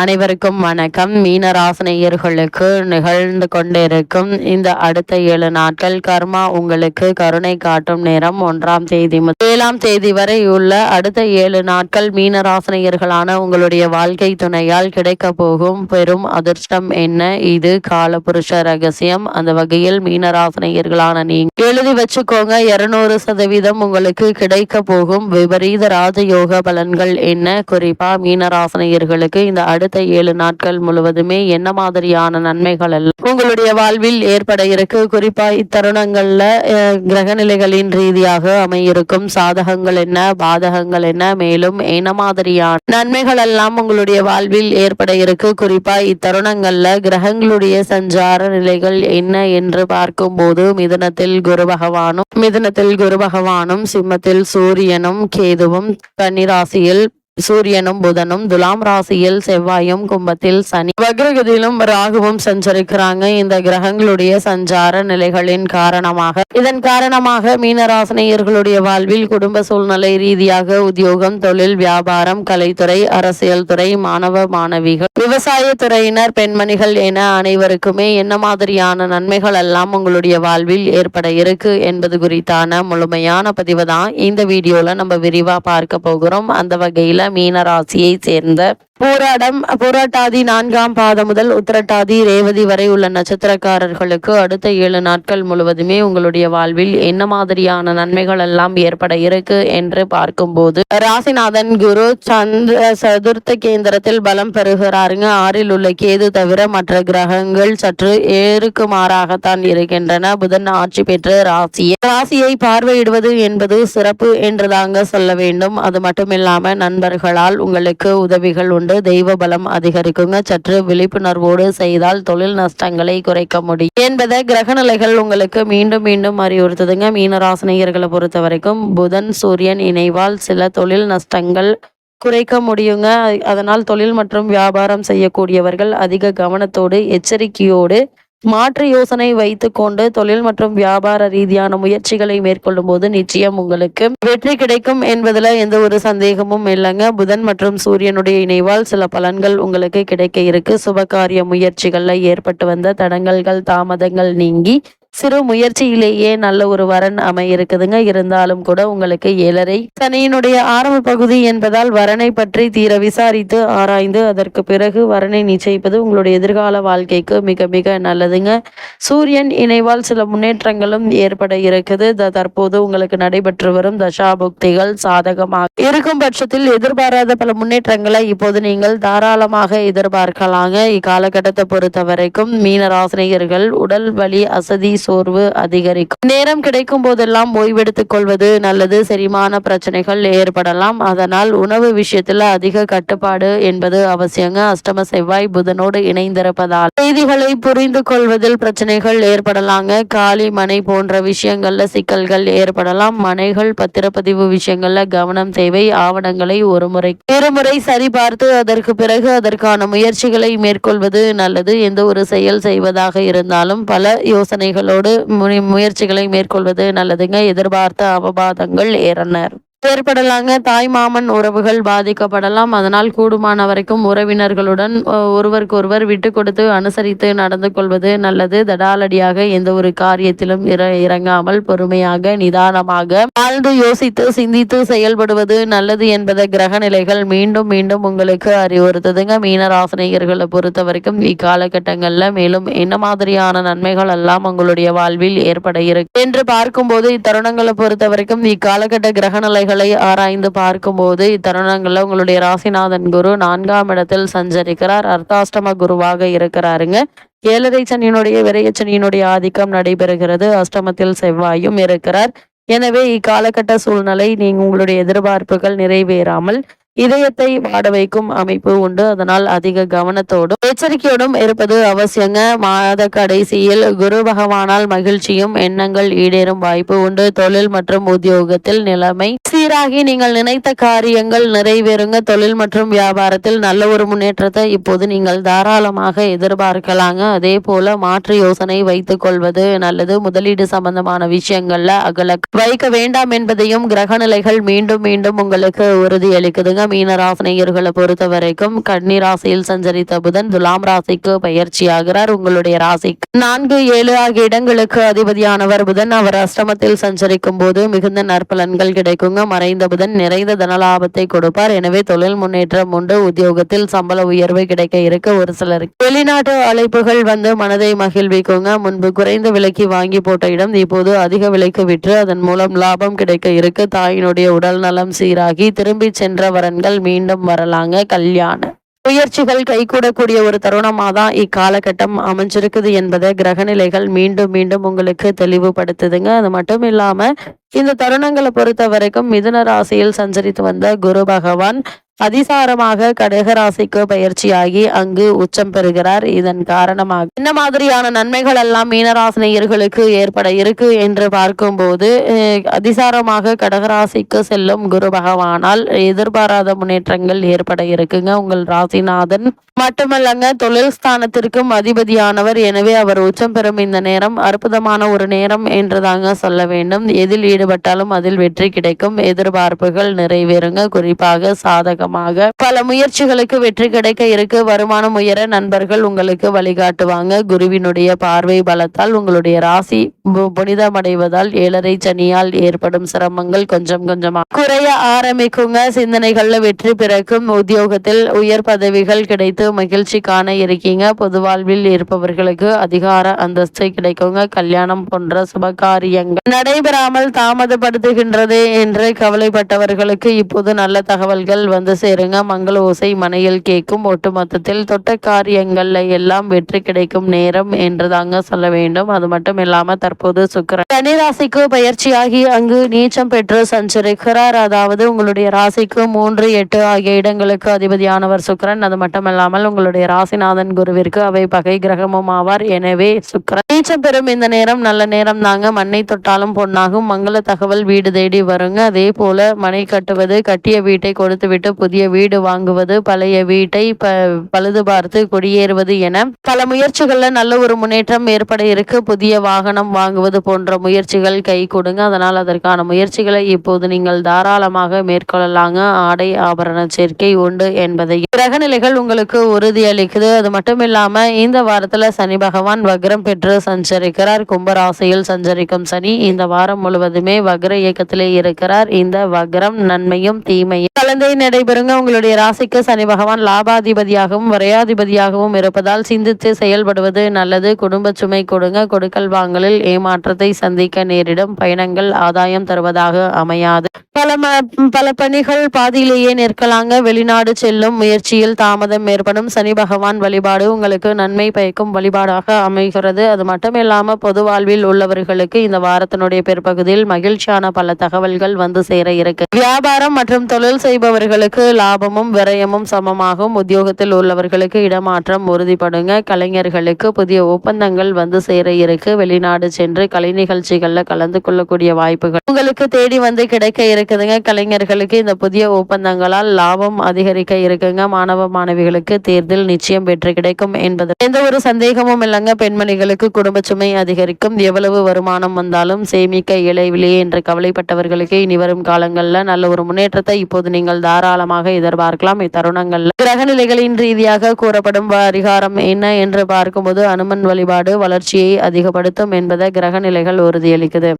அனைவருக்கும் வணக்கம். மீனராசினியர்களுக்கு நிகழ்ந்து கொண்டிருக்கும் இந்த அடுத்த ஏழு நாட்கள் கர்மா உங்களுக்கு கருணை காட்டும் நேரம். ஒன்றாம் தேதி முதல் ஏழாம் தேதி வரை உள்ள அடுத்த ஏழு நாட்கள் மீனராசினியர்களான உங்களுடைய வாழ்க்கை துணையால் கிடைக்க போகும். பெரும் அதிர்ஷ்டம் என்ன? இது காலபுருஷ ரகசியம். அந்த வகையில் மீனராசினியர்களான நீங்க எழுதி வச்சுக்கோங்க. இருநூறு சதவீதம் உங்களுக்கு கிடைக்க போகும். விபரீத ராஜயோக பலன்கள் என்ன? குறிப்பா மீனராசினியர்களுக்கு இந்த அடுத்த ஏழு நாட்கள் முழுவதுமே என்ன மாதிரியான நன்மைகள் எல்லாம் உங்களுடைய வாழ்வில் ஏற்பட இருக்கு? குறிப்பா இத்தருணங்கள்ல கிரக கிரகநிலைகளின் ரீதியாக அமையிருக்கும் சாதகங்கள் என்ன பாதகங்கள் என்ன? மேலும் என்ன மாதிரியான நன்மைகள் எல்லாம் உங்களுடைய வாழ்வில் ஏற்பட இருக்கு? குறிப்பா இத்தருணங்கள்ல கிரகங்களுடைய சஞ்சார நிலைகள் என்ன என்று பார்க்கும்போது மிதனத்தில் குரு பகவானும் மிதனத்தில் குரு பகவானும் சிம்மத்தில் சூரியனும் கேதுவும் கன்னிராசியில் சூரியனும் புதனும் துலாம் ராசியில் செவ்வாயும் கும்பத்தில் சனி. வக்ரகதியிலும் ராகுவும் சஞ்சரிக்கிறாங்க. இந்த கிரகங்களுடைய சஞ்சார நிலைகளின் காரணமாக. இதன் காரணமாக மீனராசினியர்களுடைய வாழ்வில் குடும்ப சூழ்நிலை ரீதியாக உத்தியோகம் தொழில் வியாபாரம் கலைத்துறை அரசியல் துறை மாணவ மாணவிகள் விவசாய துறையினர் பெண்மணிகள் என அனைவருக்குமே என்ன மாதிரியான நன்மைகள் எல்லாம் உங்களுடைய வாழ்வில் ஏற்பட இருக்கு என்பது குறித்தான முழுமையான பதிவு தான் இந்த வீடியோல நம்ம விரிவா பார்க்க போகிறோம். அந்த வகையில் மீன ராசியை சேர்ந்த போராடம் போராட்டாதி நான்காம் பாதம் முதல் உத்திரட்டாதி ரேவதி வரை உள்ள நட்சத்திரக்காரர்களுக்கு அடுத்த ஏழு நாட்கள் முழுவதுமே உங்களுடைய வாழ்வில் என்ன மாதிரியான நன்மைகள் எல்லாம் ஏற்பட இருக்கு என்று பார்க்கும்போது ராசிநாதன் குரு சந்திர சதுர்த்த கேந்திரத்தில் பலம் பெறுகிறாருங்க. ஆறில் உள்ள கேது தவிர மற்ற கிரகங்கள் சற்று ஏறுக்குமாறாகத்தான் இருக்கின்றன. புதன் ஆட்சி பெற்று ராசியை ராசியை பார்வையிடுவது என்பது சிறப்பு என்றுதாங்க சொல்ல வேண்டும். அது மட்டுமில்லாம நண்பர்களால் உங்களுக்கு உதவிகள் உண்டு. தெய்வ பலம் அதிகரிக்குங்க. சற்று விழிப்புணர்வோடு செய்தால் தொழில் நஷ்டங்களை குறைக்க முடியும். என்பதை கிரகநிலைகள் உங்களுக்கு மீண்டும் மீண்டும் அறிவுறுத்துதுங்க. மீனராசினியர்களை பொறுத்த வரைக்கும் புதன் சூரியன் இணைவால் சில தொழில் நஷ்டங்கள் குறைக்க முடியுங்க. அதனால் தொழில் மற்றும் வியாபாரம் செய்யக்கூடியவர்கள் அதிக கவனத்தோடு எச்சரிக்கையோடு மாற்று யோசனை வைத்துக்கொண்டு தொழில் மற்றும் வியாபார ரீதியான முயற்சிகளை மேற்கொள்ளும் போது நிச்சயம் உங்களுக்கு வெற்றி கிடைக்கும் என்பதுல எந்த ஒரு சந்தேகமும் இல்லைங்க. புதன் மற்றும் சூரியனுடைய இணைவால் சில பலன்கள் உங்களுக்கு கிடைக்க இருக்கு. சுபகாரிய முயற்சிகளில் ஏற்பட்டு வந்த தடங்கல்கள் தாமதங்கள் நீங்கி சிறு முயற்சியிலேயே நல்ல ஒரு வரன் அமைய இருக்குதுங்க இருந்தாலும் கூட உங்களுக்கு ஏழரை. சனியினுடைய ஆரம்ப பகுதி என்பதால் வரனை பற்றி தீர விசாரித்து ஆராய்ந்து அதற்கு பிறகு வரனை நிச்சயிப்பது உங்களுடைய எதிர்கால வாழ்க்கைக்கு மிக மிக நல்லதுங்க. சூரியன் இணைவால் சில முன்னேற்றங்களும் ஏற்பட இருக்குது. த- தற்போது உங்களுக்கு நடைபெற்று வரும் தசாபுக்திகள் சாதகமாக இருக்கும் பட்சத்தில் எதிர்பாராத பல முன்னேற்றங்களை இப்போது நீங்கள் தாராளமாக எதிர்பார்க்கலாங்க. இக்காலகட்டத்தை பொறுத்த வரைக்கும் மீனராசினியர்கள் உடல் வலி அசதி சோர்வு அதிகரிக்கும். நேரம் கிடைக்கும் போதெல்லாம் ஓய்வெடுத்துக் கொள்வது நல்லது. செரிமான பிரச்சனைகள் ஏற்படலாம். அதனால் உணவு விஷயத்துல அதிக கட்டுப்பாடு என்பது அவசியங்க. அஷ்டம செவ்வாய் புதனோடு இணைந்திருப்பதால். செய்திகளை புரிந்து கொள்வதில் பிரச்சனைகள் ஏற்படலாங்க. காலி மனை போன்ற விஷயங்கள்ல சிக்கல்கள் ஏற்படலாம். மனைகள் பத்திரப்பதிவு விஷயங்கள்ல கவனம் தேவை ஆவணங்களை ஒரு முறை இருமுறை சரிபார்த்து அதற்கு பிறகு அதற்கான முயற்சிகளை மேற்கொள்வது நல்லது. எந்த ஒரு செயல் செய்வதாக இருந்தாலும் பல யோசனைகளும் முனி- முயற்சிகளை மேற்கொள்வது நல்லதுங்க. எதிர்பார்த்த அவபாதங்கள் ஏறனர் ஏற்படலாங்க. தாய் மாமன் உறவுகள் பாதிக்கப்படலாம். அதனால் கூடுமான வரைக்கும் உறவினர்களுடன் ஒருவருக்கு ஒருவருக்கொருவர் விட்டு கொடுத்து அனுசரித்து நடந்து கொள்வது நல்லது. தடாலடியாக எந்த ஒரு காரியத்திலும் இற இறங்காமல் பொறுமையாக நிதானமாக ஆழ்ந்து யோசித்து சிந்தித்து செயல்படுவது நல்லது என்பதை கிரக நிலைகள் மீண்டும் மீண்டும் உங்களுக்கு அறிவுறுத்துதுங்க. மீனராசினியர்களை பொறுத்த வரைக்கும் இக்காலகட்டங்கள்ல மேலும் என்ன மாதிரியான நன்மைகள் எல்லாம் உங்களுடைய வாழ்வில் ஏற்பட இருக்கு. என்று பார்க்கும்போது இத்தருணங்களை பொறுத்த வரைக்கும் இக்காலகட்ட கிரக நிலைகள் ஆராய்ந்து பார்க்கும்போது இத்தருணங்களில் உங்களுடைய ராசிநாதன் குரு நான்காம் இடத்தில் சஞ்சரிக்கிறார். அர்த்தாஷ்டம குருவாக இருக்கிறாருங்க. ஏழரை சனியினுடைய விரைய சனியினுடைய ஆதிக்கம் நடைபெறுகிறது. அஷ்டமத்தில் செவ்வாயும் இருக்கிறார். எனவே இக்காலகட்ட சூழ்நிலை நீங்க உங்களுடைய எதிர்பார்ப்புகள் நிறைவேறாமல் இதயத்தை வாட வைக்கும் அமைப்பு உண்டு. அதனால் அதிக கவனத்தோடும் எச்சரிக்கையோடும் இருப்பது அவசியங்க. மாத கடைசியில் குரு பகவானால் மகிழ்ச்சியும் எண்ணங்கள் ஈடேறும் வாய்ப்பு உண்டு. தொழில் மற்றும் உத்தியோகத்தில் நிலைமை சீராகி நீங்கள் நினைத்த காரியங்கள் நிறைவேறுங்க. தொழில் மற்றும் வியாபாரத்தில் நல்ல ஒரு முன்னேற்றத்தை இப்போது நீங்கள் தாராளமாக எதிர்பார்க்கலாங்க. அதே போல மாற்று யோசனை வைத்துக் கொள்வது நல்லது. முதலீடு சம்பந்தமான விஷயங்கள்ல அகல வைக்க வேண்டாம் என்பதையும் கிரக நிலைகள் மீண்டும் மீண்டும் உங்களுக்கு உறுதியளிக்குதுங்க. அளிக்குதுங்க இருக்குதுங்க மீன ராசினியர்களை பொறுத்த வரைக்கும் கன்னி ராசியில் சஞ்சரித்த புதன் துலாம் ராசிக்கு பயிற்சி ஆகிறார் உங்களுடைய ராசிக்கு நான்கு ஏழு ஆகிய இடங்களுக்கு அதிபதியானவர் புதன். அவர் அஷ்டமத்தில் சஞ்சரிக்கும் போது மிகுந்த நற்பலன்கள் கிடைக்குங்க. மறைந்த புதன் நிறைந்த தனலாபத்தை கொடுப்பார். எனவே தொழில் முன்னேற்றம் உண்டு. உத்தியோகத்தில் சம்பள உயர்வு கிடைக்க இருக்க. ஒரு சிலருக்கு வெளிநாட்டு அழைப்புகள் வந்து மனதை மகிழ்விக்குங்க. முன்பு குறைந்த விலைக்கு வாங்கி போட்ட இடம் இப்போது அதிக விலைக்கு விற்று அதன் மூலம் லாபம் கிடைக்க இருக்கு. தாயினுடைய உடல் நலம் சீராகி திரும்பி சென்ற பலன்கள் மீண்டும் வரலாங்க கல்யாணம் முயற்சிகள் கைகூடக்கூடிய ஒரு தருணமாக தான் இக்காலகட்டம் அமைஞ்சிருக்குது என்பதை கிரகநிலைகள் மீண்டும் மீண்டும் உங்களுக்கு தெளிவுபடுத்துதுங்க. அது மட்டும் இல்லாம இந்த தருணங்களை பொறுத்த வரைக்கும் மிதுன ராசியில் சஞ்சரித்து வந்த குரு பகவான் அதிசாரமாக கடகராசிக்கு பயிற்சியாகி அங்கு உச்சம் பெறுகிறார். இதன் காரணமாக என்ன மாதிரியான நன்மைகள் எல்லாம் மீனராசினியர்களுக்கு ஏற்பட இருக்கு என்று பார்க்கும்போது அதிசாரமாக கடகராசிக்கு செல்லும் குரு பகவானால் எதிர்பாராத முன்னேற்றங்கள் ஏற்பட இருக்குங்க. உங்கள் ராசிநாதன் மட்டுமல்லங்க தொழில் ஸ்தானத்திற்கும் அதிபதியானவர். எனவே அவர் உச்சம் பெறும் இந்த நேரம் அற்புதமான ஒரு நேரம் என்றுதாங்க சொல்ல வேண்டும். எதில் ஈடுபட்டாலும் அதில் வெற்றி கிடைக்கும். எதிர்பார்ப்புகள் நிறைவேறுங்க. குறிப்பாக சாதகம் மூலமாக பல முயற்சிகளுக்கு வெற்றி கிடைக்க இருக்கு. வருமானம் உயர நண்பர்கள் உங்களுக்கு வழிகாட்டுவாங்க. குருவினுடைய பார்வை பலத்தால் உங்களுடைய ராசி புனிதம் அடைவதால் ஏழரை சனியால் ஏற்படும் சிரமங்கள் கொஞ்சம் கொஞ்சமா குறைய ஆரம்பிக்குங்க. சிந்தனைகள்ல வெற்றி பிறக்கும். உத்தியோகத்தில் உயர் பதவிகள் கிடைத்து மகிழ்ச்சி காண இருக்கீங்க. பொது வாழ்வில் இருப்பவர்களுக்கு அதிகார அந்தஸ்து கிடைக்குங்க. கல்யாணம் போன்ற சுபகாரியங்கள் நடைபெறாமல் தாமதப்படுத்துகின்றது என்று கவலைப்பட்டவர்களுக்கு இப்போது நல்ல தகவல்கள் வந்து சேருங்க. மங்கள ஓசை மனையில் கேட்கும். ஒட்டுமொத்தத்தில் தொட்ட காரியங்கள்ல எல்லாம் வெற்றி கிடைக்கும் நேரம் என்று தாங்க சொல்ல வேண்டும். அது மட்டும் இல்லாம தற்போது சுக்கரன் தனி ராசிக்கு பயிற்சியாகி அங்கு நீச்சம் பெற்று சஞ்சரிக்கிறார். அதாவது உங்களுடைய ராசிக்கு மூன்று எட்டு ஆகிய இடங்களுக்கு அதிபதியானவர் சுக்கரன். அது மட்டுமல்லாமல் உங்களுடைய ராசிநாதன் குருவிற்கு அவை பகை கிரகமும் ஆவார். எனவே சுக்கரன் நீச்சம் பெறும் இந்த நேரம் நல்ல நேரம் தாங்க. மண்ணை தொட்டாலும் பொன்னாகும். மங்கள தகவல் வீடு தேடி வருங்க. அதே போல மனை கட்டுவது கட்டிய வீட்டை கொடுத்து விட்டு புதிய வீடு வாங்குவது பழைய வீட்டை ப பழுது பார்த்து குடியேறுவது என பல முயற்சிகள்ல நல்ல ஒரு முன்னேற்றம் ஏற்பட இருக்கு. புதிய வாகனம் வாங்குவது போன்ற முயற்சிகள் கை கொடுங்க. அதனால் அதற்கான முயற்சிகளை இப்போது நீங்கள் தாராளமாக மேற்கொள்ளலாங்க. ஆடை ஆபரண சேர்க்கை உண்டு என்பதை. கிரகநிலைகள் உங்களுக்கு உறுதி அளிக்குது அது மட்டும் இல்லாம இந்த வாரத்துல சனி பகவான் வக்ரம் பெற்று சஞ்சரிக்கிறார். கும்பராசியில் சஞ்சரிக்கும் சனி இந்த வாரம் முழுவதுமே வக்ர இயக்கத்திலே இருக்கிறார். இந்த வக்ரம் நன்மையும் தீமையும் கலந்தை நடைபெறுங்க உங்களுடைய ராசிக்கு சனி பகவான் லாபாதிபதியாகவும் வரையாதிபதியாகவும் இருப்பதால் சிந்தித்து செயல்படுவது நல்லது. குடும்ப சுமை கொடுங்க. கொடுக்கல் வாங்கலில் ஏமாற்றத்தை சந்திக்க நேரிடும். பயணங்கள் ஆதாயம் தருவதாக அமையாது. பல பல பணிகள் பாதியிலேயே நிற்கலாங்க. வெளிநாடு செல்லும் முயற்சியில் தாமதம் ஏற்படும். சனி பகவான் வழிபாடு உங்களுக்கு நன்மை பயக்கும் வழிபாடாக அமைகிறது. அது மட்டுமில்லாம பொது வாழ்வில் உள்ளவர்களுக்கு இந்த வாரத்தினுடைய பிற்பகுதியில் மகிழ்ச்சியான பல தகவல்கள் வந்து சேர இருக்கு. வியாபாரம் மற்றும் தொழில் செய்பவர்களுக்கு லாபமும் விரயமும் சமமாகும். உத்தியோகத்தில் உள்ளவர்களுக்கு இடமாற்றம் உறுதிப்படுங்க. கலைஞர்களுக்கு புதிய ஒப்பந்தங்கள் வந்து சேர இருக்கு. வெளிநாடு சென்று கலை நிகழ்ச்சிகளில் கலந்து கொள்ளக்கூடிய வாய்ப்புகள் உங்களுக்கு தேடி வந்து கிடைக்க இருக்குதுங்க. கலைஞர்களுக்கு இந்த புதிய ஒப்பந்தங்களால் லாபம் அதிகரிக்க இருக்குங்க. மாணவ மாணவிகளுக்கு தேர்தல் நிச்சயம் வெற்றி கிடைக்கும் என்பது எந்த ஒரு சந்தேகமும் இல்லைங்க. பெண்மணிகளுக்கு குடும்ப சுமை அதிகரிக்கும். எவ்வளவு வருமானம் வந்தாலும் சேமிக்க இயலவில்லையே என்று கவலைப்பட்டவர்களுக்கு இனி வரும் காலங்களில் நல்ல ஒரு முன்னேற்றத்தை இப்போது நீங்கள் நீங்கள் தாராளமாக எதிர்பார்க்கலாம். இத்தருணங்கள் கிரக நிலைகளின் ரீதியாக கூறப்படும் பரிகாரம் என்ன என்று பார்க்கும்போது அனுமன் வழிபாடு வளர்ச்சியை அதிகப்படுத்தும் என்பதை கிரக நிலைகள் உறுதியளிக்குது.